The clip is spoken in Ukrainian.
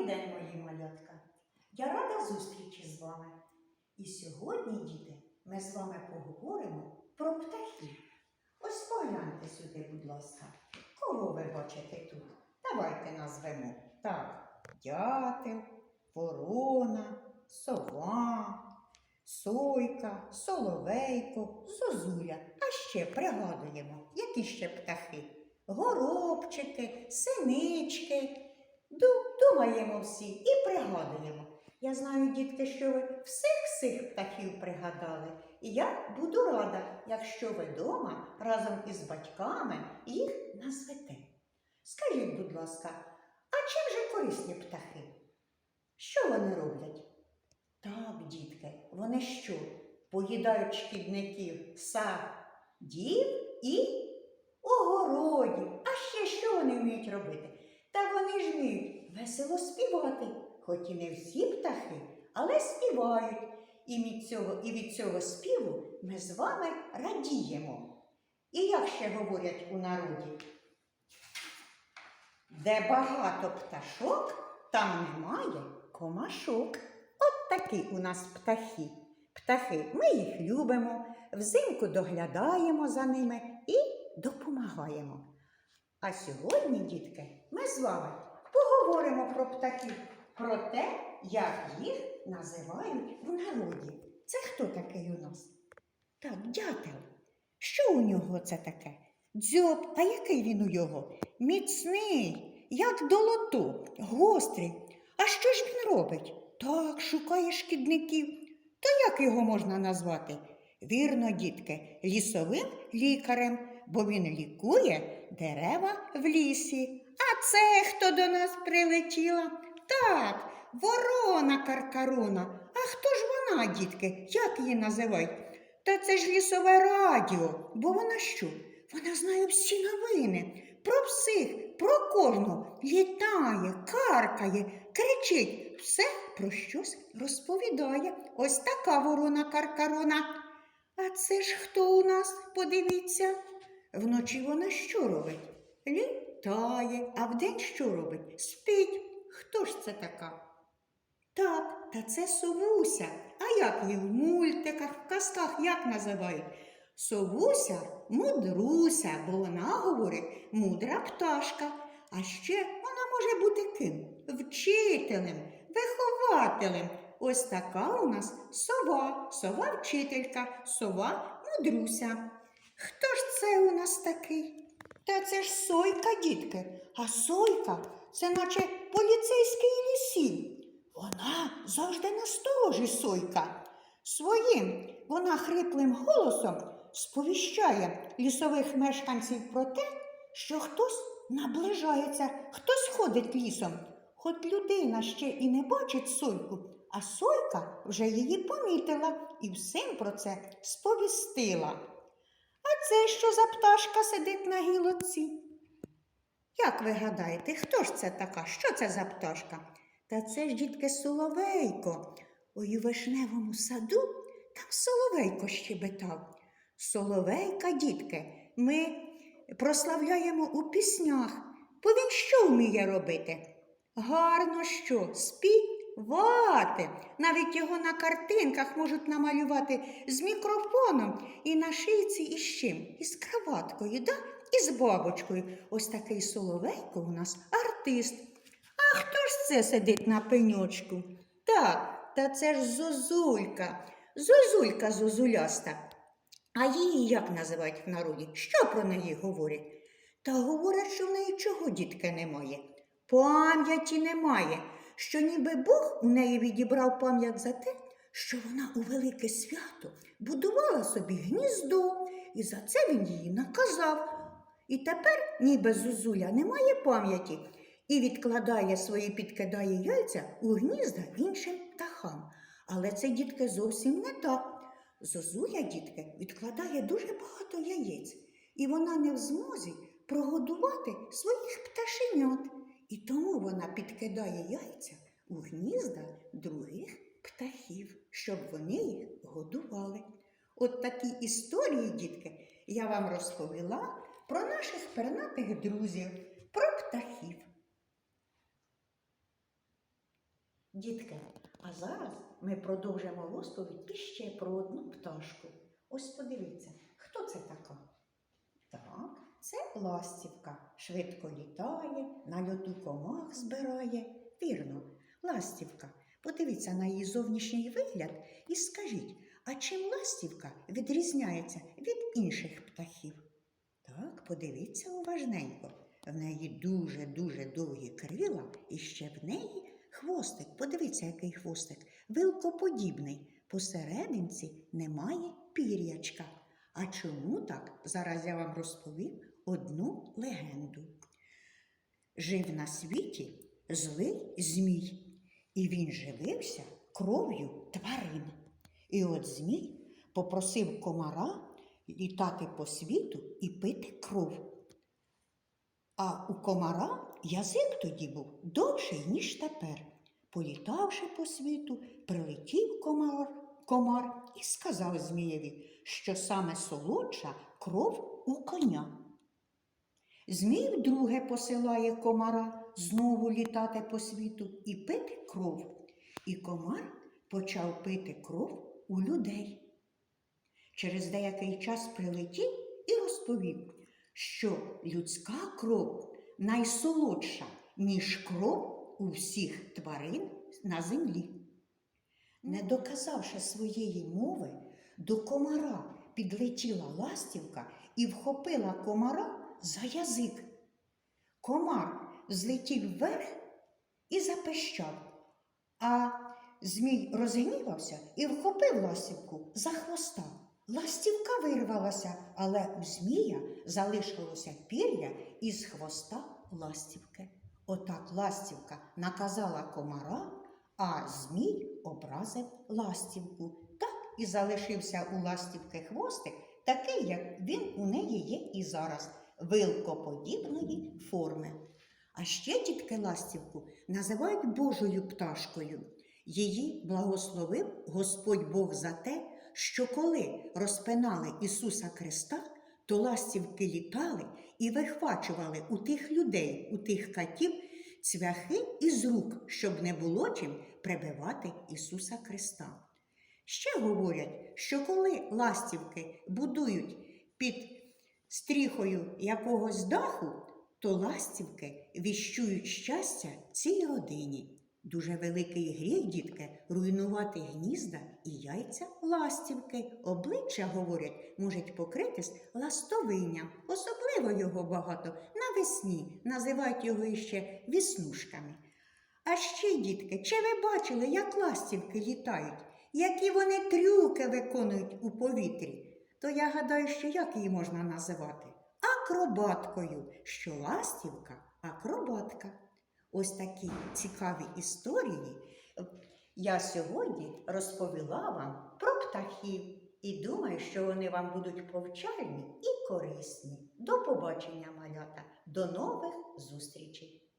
Добрий день, мої малятка. Я рада зустрічі з вами. І сьогодні, діти, ми з вами поговоримо про птахів. Ось погляньте сюди, будь ласка. Кого ви бачите тут? Давайте назвемо. Так, дятел, ворона, сова, сойка, соловейко, зозуля. А ще пригадуємо, які ще птахи. Горобчики, синички. Ду- Думаємо всі і пригадуємо. Я знаю, дітки, що ви всіх всіх птахів пригадали, і я буду рада, якщо ви вдома разом із батьками їх назвете. Скажіть, будь ласка, а чим же корисні птахи? Що вони роблять? Так, дітки, вони що? Поїдають шкідників садів і огородів. А ще що вони вміють робити? Та вони ж вміють весело співати, хоч і не всі птахи, але співають. І від цього, і від цього співу ми з вами радіємо. І як ще говорять у народі? Де багато пташок, там немає комашок. От такі у нас птахи. Птахи, ми їх любимо, взимку доглядаємо за ними і допомагаємо. А сьогодні, дітки, ми з вами поговоримо про птахів, про те, як їх називають в народі. Це хто такий у нас? Так, дятел. Що у нього це таке? Дзьоб, а який він у його? Міцний, як долото, гострий. А що ж він робить? Так, шукає шкідників. То як його можна назвати? Вірно, дітки, лісовим лікарем, бо він лікує дерева в лісі. А це хто до нас прилетіла? Так, ворона каркарона. А хто ж вона, дітки? Як її називають? Та це ж лісове радіо, бо вона що? Вона знає всі новини. Про всіх, про кожного літає, каркає, кричить, все про щось розповідає. Ось така ворона каркарона. А це ж хто у нас? Подивіться. Вночі вона що робить? Літає, а вдень що робить? Спить. Хто ж це така? Так, та це совуся. А як її в мультиках, в казках як називають? Совуся мудруся, бо вона говорить мудра пташка. А ще вона може бути ким? Вчителем, вихователем. Ось така у нас сова, сова вчителька, сова мудруся. Хто ж це у нас такий? Та це ж сойка, дітки. А сойка це наче поліцейський лісів. Вона завжди насторожі сойка. Своїм вона хриплим голосом сповіщає лісових мешканців про те, що хтось наближається, хтось ходить лісом. Хоч людина ще і не бачить сойку, а сойка вже її помітила і всім про це сповістила. А це що за пташка сидить на гілоці? Як ви гадаєте, хто ж це така? Що це за пташка? Та це ж дітки соловейко. Ой, у вишневому саду там соловейко щебетав. Соловейка, дітки, ми прославляємо у піснях, бо він що вміє робити? Гарно що? Співати. Навіть його на картинках можуть намалювати з мікрофоном і на шийці із чим? Із краваткою, да? і з бабочкою. Ось такий соловейко у нас артист. А хто ж це сидить на пеньочку? Так, та це ж зозулька. Зозулька зозуляста. А її як називають в народі? Що про неї говорять? Та говорять, що в неї чого дітки немає. Пам'яті немає, що ніби Бог у неї відібрав пам'ять за те, що вона у велике свято будувала собі гніздо, і за це він її наказав. І тепер, ніби зозуля, немає пам'яті і відкладає свої підкидає яйця у гнізда іншим птахам. Але це, дітки, зовсім не так. Зозуля, дітки, відкладає дуже багато яєць, і вона не в змозі прогодувати своїх пташенят. І тому вона підкидає яйця у гнізда других птахів, щоб вони їх годували. От такі історії, дітки, я вам розповіла про наших пернатих друзів, про птахів. Дітки, а зараз ми продовжимо розповідь іще про одну пташку. Ось подивіться, хто це така? Це ластівка. Швидко літає, на льоту комах збирає. Вірно, ластівка. Подивіться на її зовнішній вигляд і скажіть, а чим ластівка відрізняється від інших птахів? Так, подивіться уважненько. В неї дуже-дуже довгі крила, і ще в неї хвостик. Подивіться, який хвостик. Вилкоподібний. Посерединці немає пір'ячка. А чому так? Зараз я вам розповім одну легенду. Жив на світі злий змій, і він живився кров'ю тварин. І от змій попросив комара літати по світу і пити кров. А у комара язик тоді був довший, ніж тепер. Політавши по світу, прилетів комар, комар і сказав Змієві, що саме солодша кров у коня. Змій вдруге посилає комара знову літати по світу і пити кров. І комар почав пити кров у людей. Через деякий час прилетів і розповів, що людська кров найсолодша, ніж кров у всіх тварин на землі. Не доказавши своєї мови, до комара підлетіла ластівка і вхопила комара за язик. Комар злетів вверх і запищав, а змій розгнівався і вхопив ластівку за хвоста. Ластівка вирвалася, але у змія залишилося пір'я із хвоста ластівки. Отак ластівка наказала комара, а змій образив ластівку. Так і залишився у ластівки хвостик, такий, як він у неї є і зараз, вилкоподібної форми. А ще дітки ластівку називають Божою пташкою. Її благословив Господь Бог за те, що коли розпинали Ісуса Христа, то ластівки літали і вихвачували у тих людей, у тих катів цвяхи із рук, щоб не було чим прибивати Ісуса Христа. Ще говорять, що коли ластівки будують під стріхою якогось даху, то ластівки віщують щастя цій родині. Дуже великий гріх, дітки, руйнувати гнізда і яйця ластівки. Обличчя, говорять, можуть покритись ластовинням. Особливо його багато навесні називають його іще віснушками. А ще, дітки, чи ви бачили, як ластівки літають, які вони трюки виконують у повітрі? То я гадаю, що як її можна називати? Акробаткою, що ластівка акробатка. Ось такі цікаві історії я сьогодні розповіла вам про птахів і думаю, що вони вам будуть повчальні і корисні. До побачення, малята, до нових зустрічей!